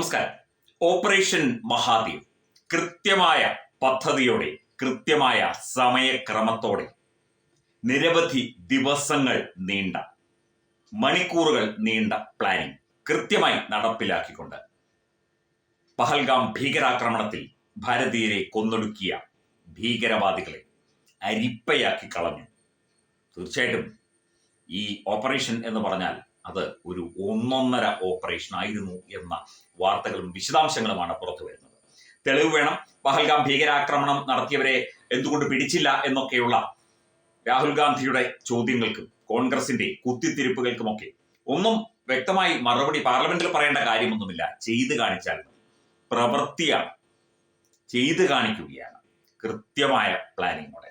നമസ്കാരം. ഓപ്പറേഷൻ മഹാദേവ് കൃത്യമായ പദ്ധതിയോടെ കൃത്യമായ സമയക്രമത്തോടെ നിരവധി ദിവസങ്ങൾ നീണ്ട മണിക്കൂറുകൾ നീണ്ട പ്ലാനിംഗ് കൃത്യമായി നടപ്പിലാക്കിക്കൊണ്ട് പഹൽഗാം ഭീകരാക്രമണത്തിൽ ഭാരതീയരെ കൊന്നൊടുക്കിയ ഭീകരവാദികളെ അരിപ്പയാക്കി കളഞ്ഞു. തീർച്ചയായിട്ടും ഈ ഓപ്പറേഷൻ എന്ന് പറഞ്ഞാൽ അത് ഒരു ഒന്നൊന്നര ഓപ്പറേഷൻ ആയിരുന്നു എന്ന വാർത്തകളും വിശദാംശങ്ങളുമാണ് പുറത്തു വരുന്നത്. തെളിവ് വേണം. പഹൽഗാം ഭീകരാക്രമണം നടത്തിയവരെ എന്തുകൊണ്ട് പിടിച്ചില്ല എന്നൊക്കെയുള്ള രാഹുൽ ഗാന്ധിയുടെ ചോദ്യങ്ങൾക്കും കോൺഗ്രസിന്റെ കുത്തിത്തിരിപ്പുകൾക്കുമൊക്കെ ഒന്നും വ്യക്തമായി മറുപടി പാർലമെന്റിൽ പറയേണ്ട കാര്യമൊന്നുമില്ല. ചെയ്ത് കാണിച്ചാൽ പ്രവൃത്തിയാണ്. ചെയ്ത് കാണിക്കുകയാണ്. കൃത്യമായ പ്ലാനിങ്ങോടെ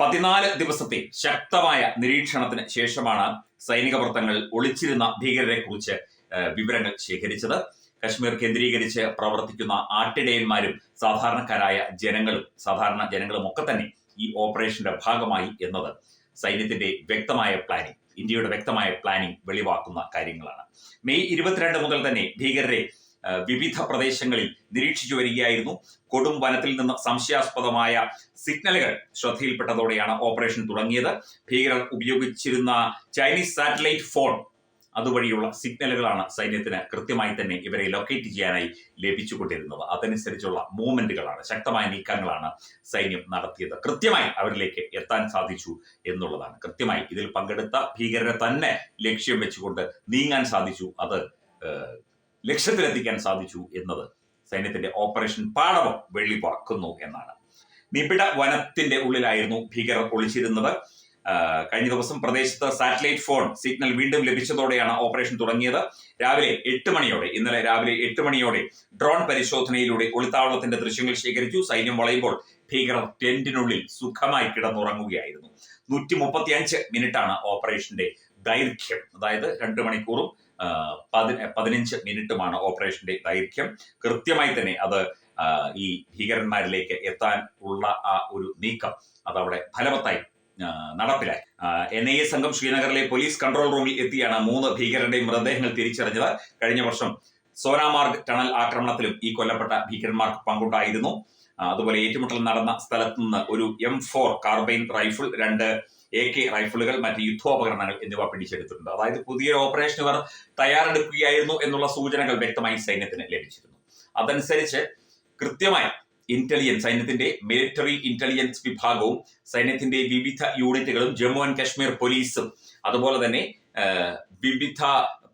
പതിനാല് ദിവസത്തെ ശക്തമായ നിരീക്ഷണത്തിന് ശേഷമാണ് സൈനിക വൃത്തങ്ങൾ ഒളിച്ചിരുന്ന ഭീകരരെ കുറിച്ച് വിവരങ്ങൾ ശേഖരിച്ചത്. കശ്മീർ കേന്ദ്രീകരിച്ച് പ്രവർത്തിക്കുന്ന ആട്ടിടയന്മാരും സാധാരണക്കാരായ ജനങ്ങളും സാധാരണ ജനങ്ങളും ഒക്കെ തന്നെ ഈ ഓപ്പറേഷന്റെ ഭാഗമായി എന്നത് സൈന്യത്തിന്റെ വ്യക്തമായ പ്ലാനിംഗ് ഇന്ത്യയുടെ വ്യക്തമായ പ്ലാനിംഗ് വെളിവാക്കുന്ന കാര്യങ്ങളാണ്. മെയ് ഇരുപത്തിരണ്ട് മുതൽ തന്നെ ഭീകരരെ വിവിധ പ്രദേശങ്ങളിൽ നിരീക്ഷിച്ചു വരികയായിരുന്നു. കൊടും വനത്തിൽ നിന്ന് സംശയാസ്പദമായ സിഗ്നലുകൾ ശ്രദ്ധയിൽപ്പെട്ടതോടെയാണ് ഓപ്പറേഷൻ തുടങ്ങിയത്. ഭീകരർ ഉപയോഗിച്ചിരുന്ന ചൈനീസ് സാറ്റലൈറ്റ് ഫോൺ അതുവഴിയുള്ള സിഗ്നലുകളാണ് സൈന്യത്തിന് കൃത്യമായി തന്നെ ഇവരെ ലൊക്കേറ്റ് ചെയ്യാനായി ലഭിച്ചുകൊണ്ടിരുന്നത്. അതനുസരിച്ചുള്ള മൂവ്മെന്റുകളാണ് ശക്തമായ നീക്കങ്ങളാണ് സൈന്യം നടത്തിയത്. കൃത്യമായി അവരിലേക്ക് എത്താൻ സാധിച്ചു എന്നുള്ളതാണ്. കൃത്യമായി ഇതിൽ പങ്കെടുത്ത ഭീകരരെ തന്നെ ലക്ഷ്യം വെച്ചുകൊണ്ട് നീങ്ങാൻ സാധിച്ചു. അത് ലക്ഷ്യത്തിലെത്തിക്കാൻ സാധിച്ചു എന്നത് സൈന്യത്തിന്റെ ഓപ്പറേഷൻ പാടവം വെളിവാക്കുന്നു എന്നാണ്. നിബിഡ വനത്തിന്റെ ഉള്ളിലായിരുന്നു ഭീകരർ ഒളിച്ചിരുന്നത്. കഴിഞ്ഞ ദിവസം പ്രദേശത്ത് സാറ്റലൈറ്റ് ഫോൺ സിഗ്നൽ വീണ്ടും ലഭിച്ചതോടെയാണ് ഓപ്പറേഷൻ തുടങ്ങിയത്. രാവിലെ എട്ട് മണിയോടെ ഇന്നലെ രാവിലെ എട്ട് മണിയോടെ ഡ്രോൺ പരിശോധനയിലൂടെ ഒളിത്താവളത്തിന്റെ ദൃശ്യങ്ങൾ ശേഖരിച്ചു. സൈന്യം വളയുമ്പോൾ ഭീകരർ ടെന്റിനുള്ളിൽ സുഖമായി കിടന്നുറങ്ങുകയായിരുന്നു. നൂറ്റി മുപ്പത്തി മുപ്പത്തിയഞ്ച് മിനിറ്റാണ് ഓപ്പറേഷന്റെ ദൈർഘ്യം. അതായത് രണ്ട് മണിക്കൂറും പതി- പതിനഞ്ച് മിനിറ്റുമാണ് ഓപ്പറേഷന്റെ ദൈർഘ്യം. കൃത്യമായി തന്നെ അത് ഈ ഭീകരന്മാരിലേക്ക് എത്താൻ ഉള്ള ആ ഒരു നീക്കം അതവിടെ ഫലവത്തായി നടപ്പിലായി എൻ ഐ എ സംഘം ശ്രീനഗറിലെ പോലീസ് കൺട്രോൾ റൂമിൽ എത്തിയാണ് മൂന്ന് ഭീകരരുടെയും മൃതദേഹങ്ങൾ തിരിച്ചറിഞ്ഞത്. കഴിഞ്ഞ വർഷം സോനാമാർഗ് ടണൽ ആക്രമണത്തിലും ഈ കൊല്ലപ്പെട്ട ഭീകരന്മാർക്ക് പങ്കുണ്ടായിരുന്നു. അതുപോലെ ഏറ്റുമുട്ടൽ നടന്ന സ്ഥലത്ത് നിന്ന് ഒരു എം ഫോർ കാർബൈൻ റൈഫിൾ രണ്ട് എ കെ റൈഫിളുകൾ മറ്റ് യുദ്ധോപകരണങ്ങൾ എന്നിവ പിടിച്ചെടുത്തിട്ടുണ്ട്. അതായത് പുതിയ ഓപ്പറേഷൻ ഇവർ തയ്യാറെടുക്കുകയായിരുന്നു എന്നുള്ള സൂചനകൾ വ്യക്തമായി സൈന്യത്തിന് ലഭിച്ചിരുന്നു. അതനുസരിച്ച് കൃത്യമായി ഇന്റലിജൻസ് സൈന്യത്തിന്റെ മിലിറ്ററി ഇന്റലിജൻസ് വിഭാഗവും സൈന്യത്തിന്റെ വിവിധ യൂണിറ്റുകളും ജമ്മു ആൻഡ് കാശ്മീർ പോലീസും അതുപോലെ തന്നെ വിവിധ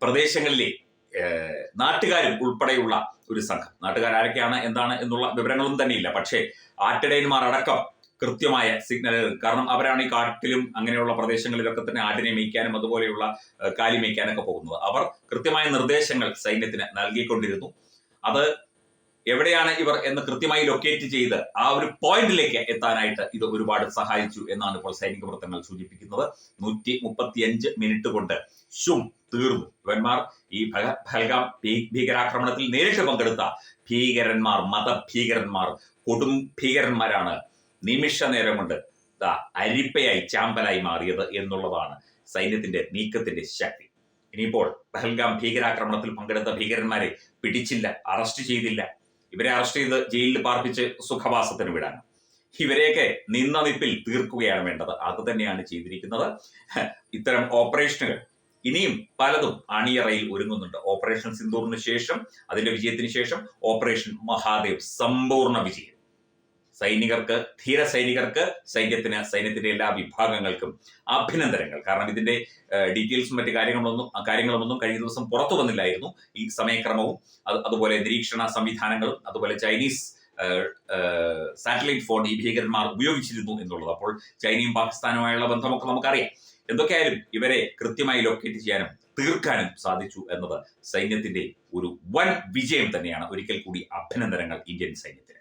പ്രദേശങ്ങളിലെ നാട്ടുകാരും ഉൾപ്പെടെയുള്ള ഒരു സംഘം. നാട്ടുകാർ ആരൊക്കെയാണ് എന്താണ് എന്നുള്ള വിവരങ്ങളും തന്നെ ഇല്ല പക്ഷേ ആറ്റിടയന്മാർ അടക്കം കൃത്യമായ സിഗ്നലുകൾ കാരണം അവരാണ് ഈ കാട്ടിലും അങ്ങനെയുള്ള പ്രദേശങ്ങളിലൊക്കെ തന്നെ ആടിനെ മേയ്ക്കാനും അതുപോലെയുള്ള കാലി മേയ്ക്കാനൊക്കെ പോകുന്നത്. അവർ കൃത്യമായ നിർദ്ദേശങ്ങൾ സൈന്യത്തിന് നൽകിക്കൊണ്ടിരുന്നു. അത് എവിടെയാണ് ഇവർ എന്ന് കൃത്യമായി ലൊക്കേറ്റ് ചെയ്ത് ആ ഒരു പോയിന്റിലേക്ക് എത്താനായിട്ട് ഇത് ഒരുപാട് സഹായിച്ചു എന്നാണ് ഇപ്പോൾ സൈനിക വൃത്തങ്ങൾ സൂചിപ്പിക്കുന്നത്. നൂറ്റി മുപ്പത്തിയഞ്ച് മിനിറ്റ് കൊണ്ട് ഷും തീർന്നു. ഇവന്മാർ ഈ ഭൽഗാം ഭീകരാക്രമണത്തിൽ നേരിട്ട് പങ്കെടുത്ത ഭീകരന്മാർ മതഭീകരന്മാർ കൊടും ഭീകരന്മാരാണ് നിമിഷ നേരം കൊണ്ട് അരിപ്പയായി ചാമ്പലായി മാറിയത് എന്നുള്ളതാണ് സൈന്യത്തിന്റെ നീക്കത്തിന്റെ ശക്തി. ഇനിയിപ്പോൾ പഹൽഗാം ഭീകരാക്രമണത്തിൽ പങ്കെടുത്ത ഭീകരന്മാരെ പിടിച്ചില്ല അറസ്റ്റ് ചെയ്തില്ല. ഇവരെ അറസ്റ്റ് ചെയ്ത് ജയിലിൽ പാർപ്പിച്ച് സുഖവാസത്തിന് വിടാൻ. ഇവരെയൊക്കെ നിന്ന നിപ്പിൽ തീർക്കുകയാണ് വേണ്ടത്. അത് തന്നെയാണ് ചെയ്തിരിക്കുന്നത്. ഇത്തരം ഓപ്പറേഷനുകൾ ഇനിയും പലതും അണിയറയിൽ ഒരുങ്ങുന്നുണ്ട്. ഓപ്പറേഷൻ സിന്ദൂറിന് ശേഷം അതിന്റെ വിജയത്തിന് ശേഷം ഓപ്പറേഷൻ മഹാദേവ് സമ്പൂർണ വിജയം. സൈനികർക്ക് ധീര സൈനികർക്ക് സൈന്യത്തിന് സൈന്യത്തിന്റെ എല്ലാ വിഭാഗങ്ങൾക്കും അഭിനന്ദനങ്ങൾ. കാരണം ഇതിന്റെ ഡീറ്റെയിൽസും മറ്റു കാര്യങ്ങളൊന്നും കാര്യങ്ങളുമൊന്നും കഴിഞ്ഞ ദിവസം പുറത്തു വന്നില്ലായിരുന്നു. ഈ സമയക്രമവും അതുപോലെ നിരീക്ഷണ സംവിധാനങ്ങളും അതുപോലെ ചൈനീസ് സാറ്റലൈറ്റ് ഫോൺ ഈ ഭീകരന്മാർ ഉപയോഗിച്ചിരുന്നു എന്നുള്ളത്. അപ്പോൾ ചൈനയും പാകിസ്ഥാനുമായുള്ള ബന്ധമൊക്കെ നമുക്കറിയാം. എന്തൊക്കെയായാലും ഇവരെ കൃത്യമായി ലൊക്കേറ്റ് ചെയ്യാനും തീർക്കാനും സാധിച്ചു എന്നത് സൈന്യത്തിന്റെ ഒരു വൻ വിജയം തന്നെയാണ്. ഒരിക്കൽ കൂടി അഭിനന്ദനങ്ങൾ ഇന്ത്യൻ സൈന്യത്തിന്.